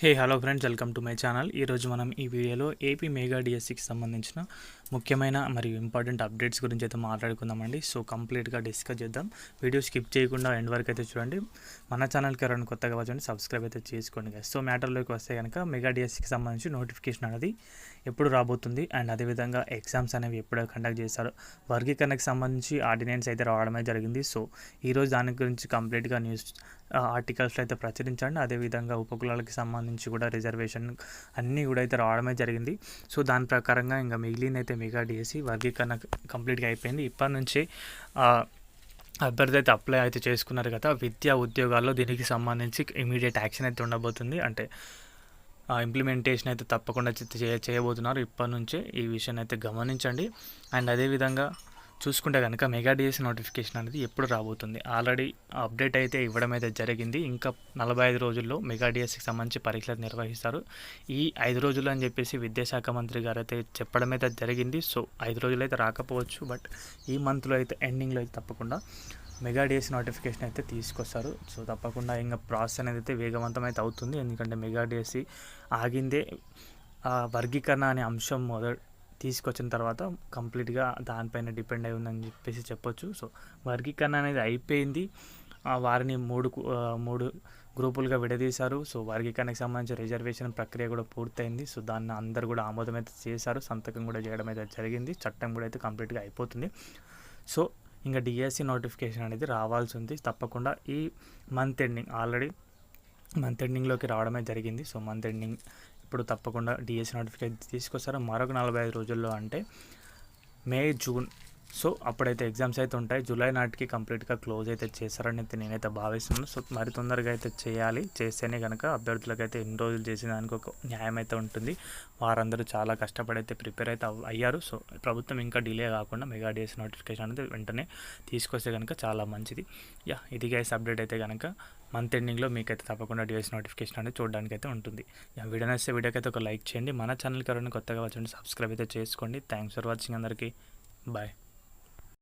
Hey hello friends welcome to my channel ఈరోజు మనం ఈ వీడియోలో ఏపీ మెగా డిఎస్సికి సంబంధించిన ముఖ్యమైన మరియు ఇంపార్టెంట్ అప్డేట్స్ గురించి అయితే మాట్లాడుకుందామండి. సో కంప్లీట్గా డిస్కస్ చేద్దాం. వీడియో స్కిప్ చేయకుండా ఎండ్ వరకు అయితే చూడండి. మన ఛానల్కి ఎవరైనా కొత్తగా వచ్చండి సబ్స్క్రైబ్ అయితే చేసుకోండి సో మ్యాటర్లోకి వస్తే కనుక మెగా డిఎస్సికి సంబంధించి నోటిఫికేషన్ అనేది ఎప్పుడు రాబోతుంది? అండ్ అదేవిధంగా ఎగ్జామ్స్ అనేవి ఎప్పుడు కండక్ట్ చేస్తారు వర్గీకరణకు సంబంధించి ఆర్డినెన్స్ అయితే రావడమే జరిగింది. సో ఈరోజు దాని గురించి కంప్లీట్గా న్యూస్ ఆర్టికల్స్లో అయితే ప్రచురించండి. అదేవిధంగా ఉపకులాలకు సంబంధించి కూడా రిజర్వేషన్ అన్నీ కూడా అయితే రావడమే జరిగింది. సో దాని ప్రకారంగా ఇంకా మిగిలిన అయితే మెగా డిఎస్సి వర్గీకరణ కంప్లీట్గా అయిపోయింది. ఇప్పటి నుంచి అభ్యర్థి అయితే అప్లై అయితే చేసుకున్నారు కదా విద్యా ఉద్యోగాల్లో దీనికి సంబంధించి ఇమీడియట్ యాక్షన్ అయితే ఉండబోతుంది. అంటే ఇంప్లిమెంటేషన్ అయితే తప్పకుండా చే- చేయబోతున్నారు. ఇప్పటి నుంచే ఈ విషయాన్ని అయితే గమనించండి. అండ్ అదేవిధంగా చూసుకుంటే కనుక మెగా డిఎస్ నోటిఫికేషన్ అనేది ఎప్పుడు రాబోతుంది? ఆల్రెడీ అప్డేట్ అయితే ఇవ్వడం అయితే జరిగింది. ఇంకా నలభై ఐదు రోజుల్లో మెగా సంబంధించి పరీక్షలు నిర్వహిస్తారు. ఈ ఐదు రోజులు అని చెప్పేసి విద్యాశాఖ మంత్రి గారు అయితే చెప్పడం అయితే జరిగింది. సో ఐదు రోజులు అయితే రాకపోవచ్చు. బట్ ఈ మంత్లో అయితే ఎండింగ్లో అయితే తప్పకుండా మెగా డేస్ నోటిఫికేషన్ అయితే తీసుకొస్తారు. సో తప్పకుండా ఇంకా ప్రాసెస్ అనేది అయితే వేగవంతం అయితే అవుతుంది. ఎందుకంటే మెగా డిఎస్సి ఆగిందే ఆ వర్గీకరణ అనే అంశం మొదటి తీసుకొచ్చిన తర్వాత కంప్లీట్గా దానిపైన డిపెండ్ అయి ఉందని చెప్పేసి చెప్పొచ్చు. సో వర్గీకరణ అనేది అయిపోయింది. వారిని మూడు మూడు గ్రూపులుగా విడదీశారు. సో వర్గీకరణకు సంబంధించిన రిజర్వేషన్ ప్రక్రియ కూడా పూర్తయింది. సో దాన్ని అందరు కూడా ఆమోదం అయితే చేశారు. సంతకం కూడా చేయడం అయితే జరిగింది. చట్టం కూడా అయితే కంప్లీట్గా అయిపోతుంది. సో ఇంకా డిఎస్సి నోటిఫికేషన్ అనేది రావాల్సి ఉంది. తప్పకుండా ఈ మంత్ ఎండింగ్ ఆల్రెడీ మంత్ ఎండింగ్లోకి రావడమే జరిగింది. సో మంత్ ఎండింగ్ ఇప్పుడు తప్పకుండా డిఎస్సి నోటిఫికేషన్ తీసుకొస్తారు. మరొక నలభై ఐదు రోజుల్లో అంటే మే జూన్ సో అప్పుడైతే ఎగ్జామ్స్ అయితే ఉంటాయి. జూలై నాటికి కంప్లీట్గా క్లోజ్ అయితే చేస్తారని అయితే నేనైతే భావిస్తున్నాను. సో మరి తొందరగా అయితే చేయాలి. చేస్తేనే కనుక అభ్యర్థులకు అయితే ఎన్ని రోజులు చేసిన దానికి ఒక న్యాయం అయితే ఉంటుంది. వారందరూ చాలా కష్టపడి అయితే ప్రిపేర్ అయితే అవ్- అయ్యారు. సో ప్రభుత్వం ఇంకా డిలే కాకుండా మెగా డిఎస్ నోటిఫికేషన్ అనేది వెంటనే తీసుకొస్తే కనుక చాలా మంచిది. యా ఇది గైస్ అప్డేట్ అయితే కనుక మంత్ ఎండింగ్లో మీకైతే తప్పకుండా డిఎస్ నోటిఫికేషన్ అనేది చూడడానికి అయితే ఉంటుంది. యా వీడియో నచ్చితే వీడియోకి అయితే ఒక లైక్ చేయండి. మన ఛానల్కి ఎవరైనా కొత్తగా వచ్చండి సబ్స్క్రైబ్ అయితే చేసుకోండి. థ్యాంక్స్ ఫర్ వాచింగ్ అందరికీ. బాయ్.